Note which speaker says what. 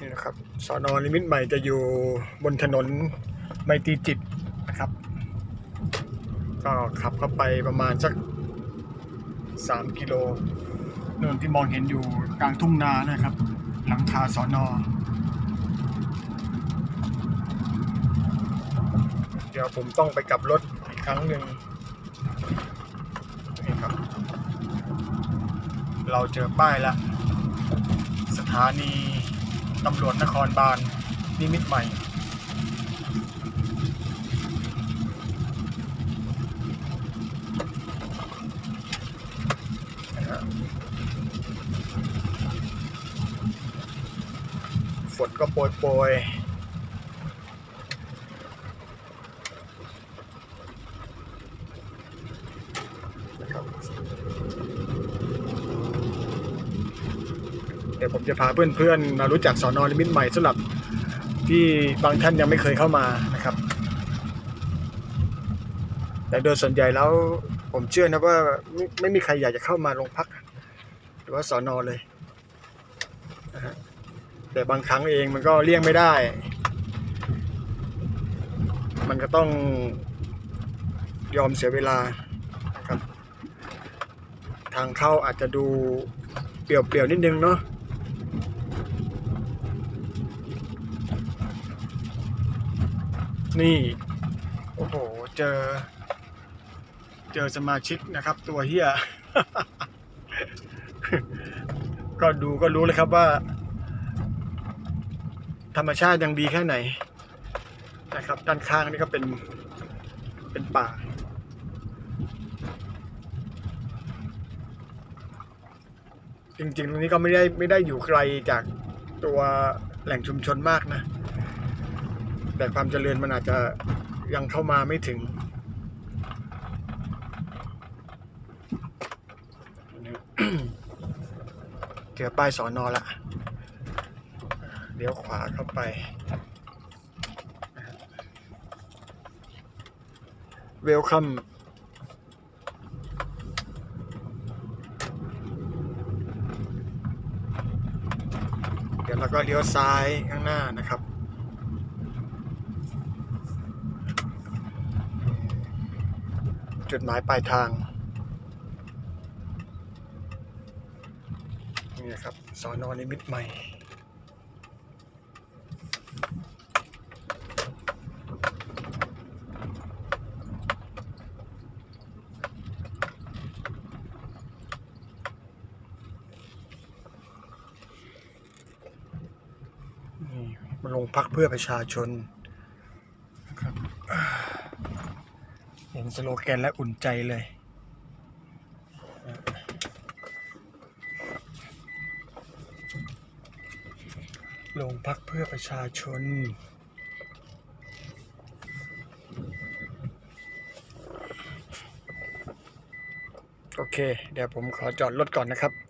Speaker 1: นี่นะครับสอนอนิมิตใหม่จะอยู่บนถนนไมตรีจิตนะครับ ก็ขับเข้าไปประมาณสัก 3 กิโลนู่นที่มองเห็นอยู่กลางทุ่งนานะครับ หลังคาสอนอเดี๋ยวผมต้องไปกลับรถอีกครั้งหนึ่งนี่ครับ เราเจอป้ายล้วสถานี ตำรวจนครบาลนิมิตใหม่ ฝนก็โปรยโปรยนะครับ เดี๋ยวผมจะพาเพื่อนๆมารู้จักสอนอลิมิตใหม่สำหรับที่บางท่านยังไม่เคยเข้ามานะครับ แต่โดยส่วนใหญ่แล้วผมเชื่อนะว่าไม่ไม่มีใครอยากจะเข้ามาโรงพัก หรือว่าสอนอเลยนะฮะแต่บางครั้งเองมันก็เลี่ยงไม่ได้ มันก็ต้องยอมเสียเวลานะครับ ทางเข้าอาจจะดูเปลี่ยวๆนิดนึงเนาะ นี่ โอ้โห เจอ เจอสมาชิกนะครับ ตัวเฮียก็ดูก็รู้เลยครับว่า ธรรมชาติยังดีแค่ไหน นะครับ ด้านข้างนี่ก็เป็นเป็นป่าจริงๆตรงนี้ก็ไม่ได้ไม่ได้อยู่ไกลจากตัวแหล่งชุมชนมากนะ แต่ความเจริญมันอาจจะยังเข้ามาไม่ถึงเจอป้ายสอนอละเลี้ยวขวาเข้าไปเวลคัมเดี๋ยวเราก็เลี้ยวซ้ายข้างหน้านะครับ จุดหมายปลายทาง นี่นะครับสอนอนิมิตใหม่นี่มาลงพักเพื่อประชาชนนะครับอ่าเห็นสโลแกนแล้วอุ่นใจเลย ลงพักเพื่อประชาชน โอเค เดี๋ยวผมขอจอดรถก่อนนะครับ